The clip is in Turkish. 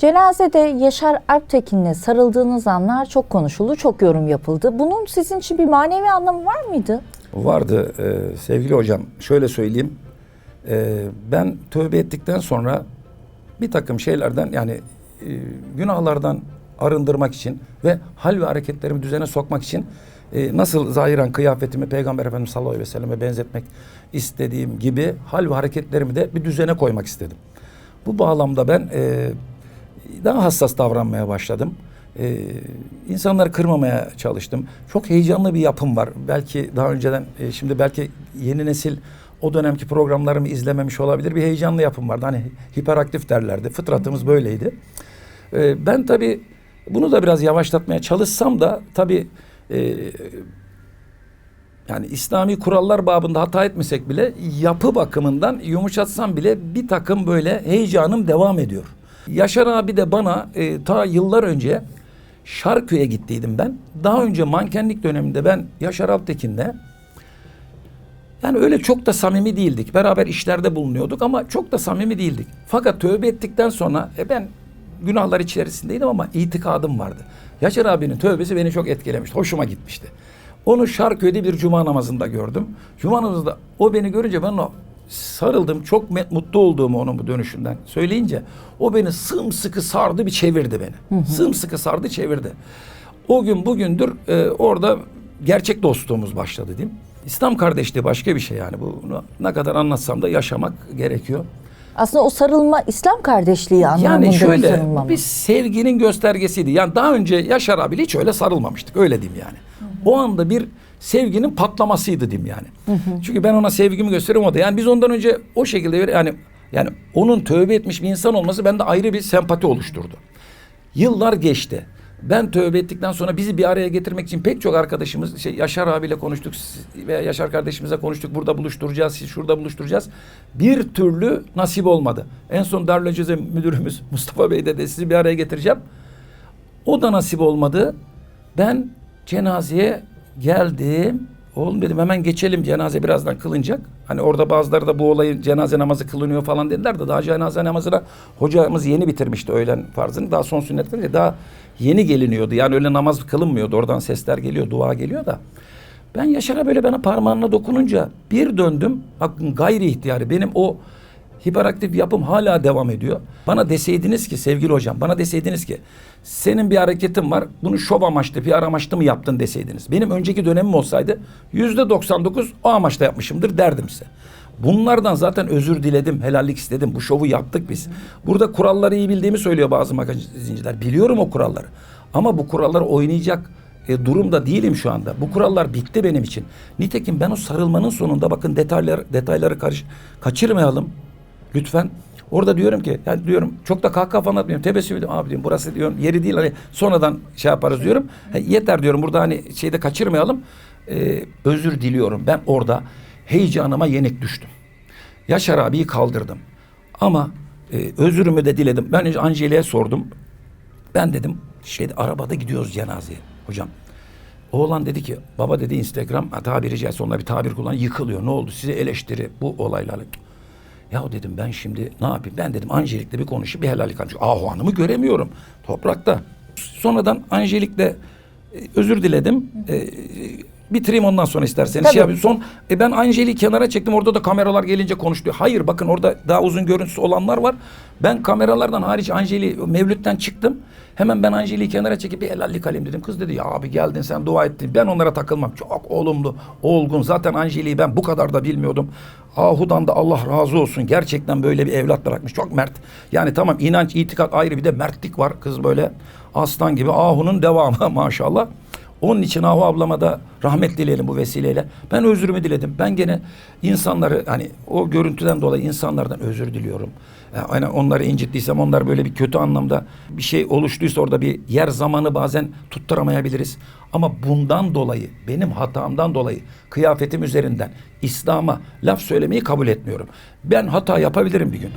Cenazede Yaşar Alptekin'le sarıldığınız anlar çok konuşuldu, çok yorum yapıldı. Bunun sizin için bir manevi anlamı var mıydı? Vardı e, sevgili hocam. Şöyle söyleyeyim. E, ben tövbe ettikten sonra bir takım şeylerden yani e, günahlardan arındırmak için ve hal ve hareketlerimi düzene sokmak için e, nasıl zahiren kıyafetimi Peygamber Efendimiz sallallahu aleyhi ve selleme benzetmek istediğim gibi hal ve hareketlerimi de bir düzene koymak istedim. Bu bağlamda ben e, daha hassas davranmaya başladım. Ee, insanları kırmamaya çalıştım. Çok heyecanlı bir yapım var. Belki daha önceden, e, şimdi belki yeni nesil o dönemki programlarımı izlememiş olabilir. Bir heyecanlı yapım vardı. Hani hiperaktif derlerdi. Fıtratımız böyleydi. Ee, ben tabii bunu da biraz yavaşlatmaya çalışsam da tabii e, yani İslami kurallar babında hata etmesek bile yapı bakımından yumuşatsam bile bir takım böyle heyecanım devam ediyor. Yaşar abi de bana e, ta yıllar önce Şarköy'e gittiydim ben. Daha önce mankenlik döneminde ben Yaşar Altekin'le yani öyle çok da samimi değildik. Beraber işlerde bulunuyorduk ama çok da samimi değildik. Fakat tövbe ettikten sonra e, ben günahlar içerisindeydim ama itikadım vardı. Yaşar abinin tövbesi beni çok etkilemişti. Hoşuma gitmişti. Onu Şarköy'de bir cuma namazında gördüm. Cuma namazında o beni görünce ben o sarıldım. Çok mutlu olduğumu onun bu dönüşünden söyleyince o beni sımsıkı sardı bir çevirdi beni. Sımsıkı sardı çevirdi. O gün bugündür e, orada gerçek dostluğumuz başladı diyeyim. İslam kardeşliği başka bir şey yani. Bunu ne kadar anlatsam da yaşamak gerekiyor. Aslında o sarılma İslam kardeşliği anlamında Yani bir şöyle sarılma mı? bir sevginin göstergesiydi. Yani daha önce Yaşar abiyle hiç öyle sarılmamıştık. Öyle diyeyim yani. O anda bir sevginin patlamasıydı diyeyim yani. Çünkü ben ona sevgimi gösteriyorum o da. Yani biz ondan önce o şekilde yani yani onun tövbe etmiş bir insan olması bende ayrı bir sempati oluşturdu. Yıllar geçti. Ben tövbe ettikten sonra bizi bir araya getirmek için pek çok arkadaşımız şey Yaşar abiyle konuştuk veya Yaşar kardeşimize konuştuk. Burada buluşturacağız, şurada buluşturacağız. Bir türlü nasip olmadı. En son Darülceze müdürümüz Mustafa Bey de sizi bir araya getireceğim. O da nasip olmadı. Ben cenazeye geldim. Oğlum dedim hemen geçelim cenaze birazdan kılınacak. Hani orada bazıları da bu olayın cenaze namazı kılınıyor falan dediler de daha cenaze namazına hocamız yeni bitirmişti öğlen farzını. Daha son sünnet kılınca daha yeni geliniyordu. Yani öyle namaz kılınmıyordu. Oradan sesler geliyor, dua geliyor da. Ben Yaşar'a böyle bana parmağına dokununca bir döndüm. Bakın gayri ihtiyari benim o hiperaktif yapım hala devam ediyor. Bana deseydiniz ki sevgili hocam bana deseydiniz ki senin bir hareketin var bunu şov amaçlı PR amaçlı mı yaptın deseydiniz. Benim önceki dönemim olsaydı yüzde 99 o amaçla yapmışımdır derdim size. Bunlardan zaten özür diledim, helallik istedim. Bu şovu yaptık biz. Burada kuralları iyi bildiğimi söylüyor bazı magazinciler. Biliyorum o kuralları. Ama bu kuralları oynayacak e, durumda değilim şu anda. Bu kurallar bitti benim için. Nitekim ben o sarılmanın sonunda bakın detaylar detayları karış, kaçırmayalım. Lütfen. Orada diyorum ki yani diyorum çok da kahkaha falan atmıyorum. Tebessüm ediyorum. Abi diyorum burası diyorum yeri değil hani sonradan şey yaparız diyorum. Ha, yeter diyorum burada hani şeyde kaçırmayalım. Ee, özür diliyorum. Ben orada heyecanıma yenik düştüm. Yaşar abiyi kaldırdım. Ama e, özürümü de diledim. Ben önce Angeli'ye sordum. Ben dedim şeyde arabada gidiyoruz cenazeye hocam. Oğlan dedi ki baba dedi Instagram tabiri caizse onlar bir tabir kullan yıkılıyor. Ne oldu size eleştiri bu olaylarla. Ya dedim ben şimdi ne yapayım? Ben dedim Angelik'le bir konuşup bir helallik alacağım. Ahu Hanım'ı göremiyorum toprakta. Sonradan Angelik'le e, özür diledim. E, bitireyim ondan sonra isterseniz. Tabii. Şey yapayım. Son e, ben Angelik'i kenara çektim. Orada da kameralar gelince konuştu. Hayır bakın orada daha uzun görüntüsü olanlar var. Ben kameralardan hariç Angeli Mevlüt'ten çıktım. Hemen ben Angeli'yi kenara çekip bir helallik alayım dedim. Kız dedi ya abi geldin sen dua ettin. Ben onlara takılmam. Çok olumlu, olgun. Zaten Angeli'yi ben bu kadar da bilmiyordum. Ahu'dan da Allah razı olsun. Gerçekten böyle bir evlat bırakmış. Çok mert. Yani tamam inanç, itikat ayrı bir de mertlik var. Kız böyle aslan gibi. Ahu'nun devamı maşallah. Onun için Ahu ablama da rahmet dileyelim bu vesileyle. Ben özrümü diledim. Ben gene insanları hani o görüntüden dolayı insanlardan özür diliyorum. Yani aynen onları incittiysem onlar böyle bir kötü anlamda bir şey oluştuysa orada bir yer zamanı bazen tutturamayabiliriz. Ama bundan dolayı benim hatamdan dolayı kıyafetim üzerinden İslam'a laf söylemeyi kabul etmiyorum. Ben hata yapabilirim bir gün.